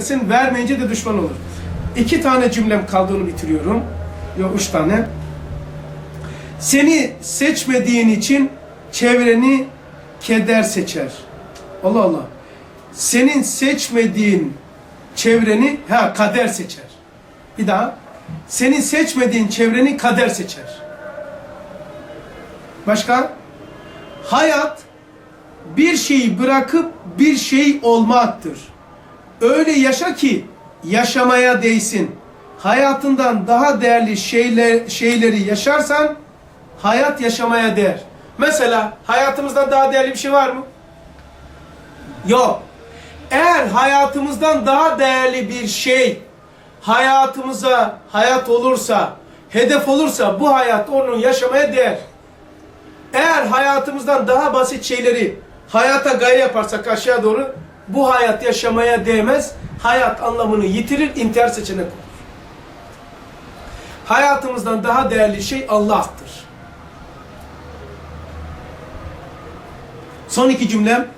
Sen vermeyince de düşman olur. İki tane cümlem kaldığını bitiriyorum. Yok üç tane. Seni seçmediğin için çevreni keder seçer. Allah Allah. Senin seçmediğin çevreni ha kader seçer. Bir daha. Senin seçmediğin çevreni kader seçer. Başka? Hayat bir şeyi bırakıp bir şey olmaktır. Öyle yaşa ki yaşamaya değsin. Hayatından daha değerli şeyler, şeyleri yaşarsan hayat yaşamaya değer. Mesela hayatımızdan daha değerli bir şey var mı? Yok. Eğer hayatımızdan daha değerli bir şey hayatımıza hayat olursa, hedef olursa bu hayat onun yaşamaya değer. Eğer hayatımızdan daha basit şeyleri hayata gaye yaparsak aşağı doğru bu hayat yaşamaya değmez. Hayat anlamını yitirir, intihar seçenek olur. Hayatımızdan daha değerli şey Allah'tır. Son iki cümlem.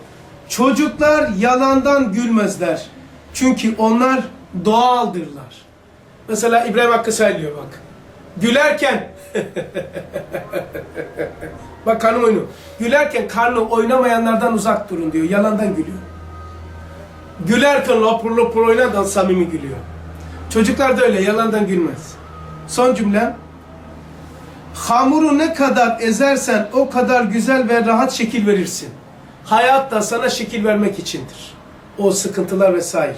Çocuklar yalandan gülmezler. Çünkü onlar doğaldırlar. Mesela İbrahim Hakkı söylüyor bak. Gülerken Bak karnım oynuyor. Gülerken karnı oynamayanlardan uzak durun diyor. Yalandan gülüyor. Gülerken lopur lopur oynadan samimi gülüyor. Çocuklar da öyle yalandan gülmez. Son cümlem. Hamuru ne kadar ezersen o kadar güzel ve rahat şekil verirsin. Hayat da sana şekil vermek içindir. O sıkıntılar vesaire.